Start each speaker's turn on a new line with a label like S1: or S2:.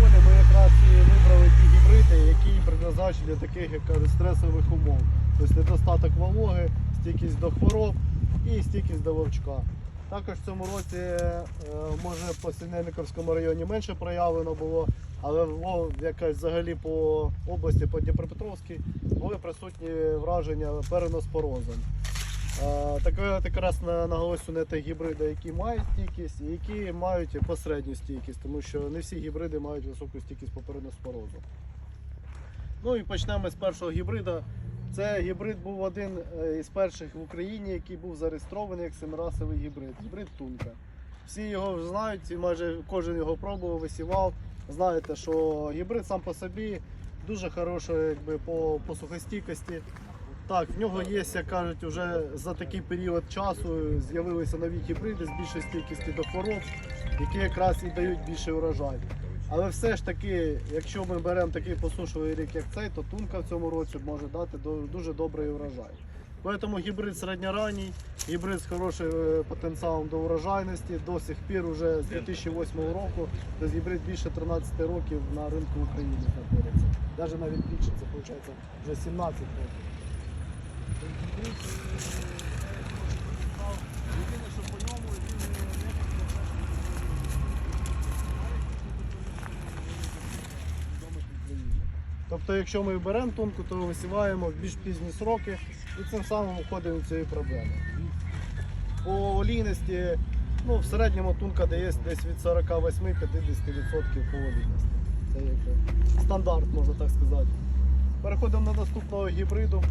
S1: полі ми якраз і вибрали ті гібриди, які призначені для таких, як кажуть, стресових умов. Тобто недостаток вологи, стійкість до хвороб і стійкість до вовчка. Також в цьому році, е, може, по Синельниковському районі менше проявлено було, але якось взагалі по області, по Дніпропетровській, були присутні враження переноспорозом. Так якраз на- наголосю на ті гібриди, які мають стійкість і які мають посередню стійкість, тому що не всі гібриди мають високу стійкість по переноспорозу. Ну і почнемо з першого гібрида. Це гібрид був один е, із перших в Україні, який був зареєстрований як семирасовий гібрид. Гібрид Тунка. Всі його знають, і майже кожен його пробував, висівав. Знаєте, що гібрид сам по собі дуже хороший якби, по, по сухостійкості. Так, в нього є, як кажуть, вже за такий період часу з'явилися нові гібриди з більшою стійкістю до хвороб, які якраз і дають більший урожай. Але все ж таки, якщо ми беремо такий посушливий рік, як цей, то тунка в цьому році може дати дуже добрий урожай. Тому гібрид середньоранній, гібрид з хорошим е, потенціалом до урожайності, до сих пір уже з 2008 року, тобто гібрид більше 13 років на ринку України знаходиться. Навіть навіть більше, це виходить вже 17 років. Тобто, якщо ми беремо тонку, то висіваємо в більш пізні сроки і цим самим виходимо в цієї проблеми. По олійності, ну, в середньому тунка дає десь від 48-50% по олійності. Це як стандарт, можна так сказати. Переходимо до наступного гібриду.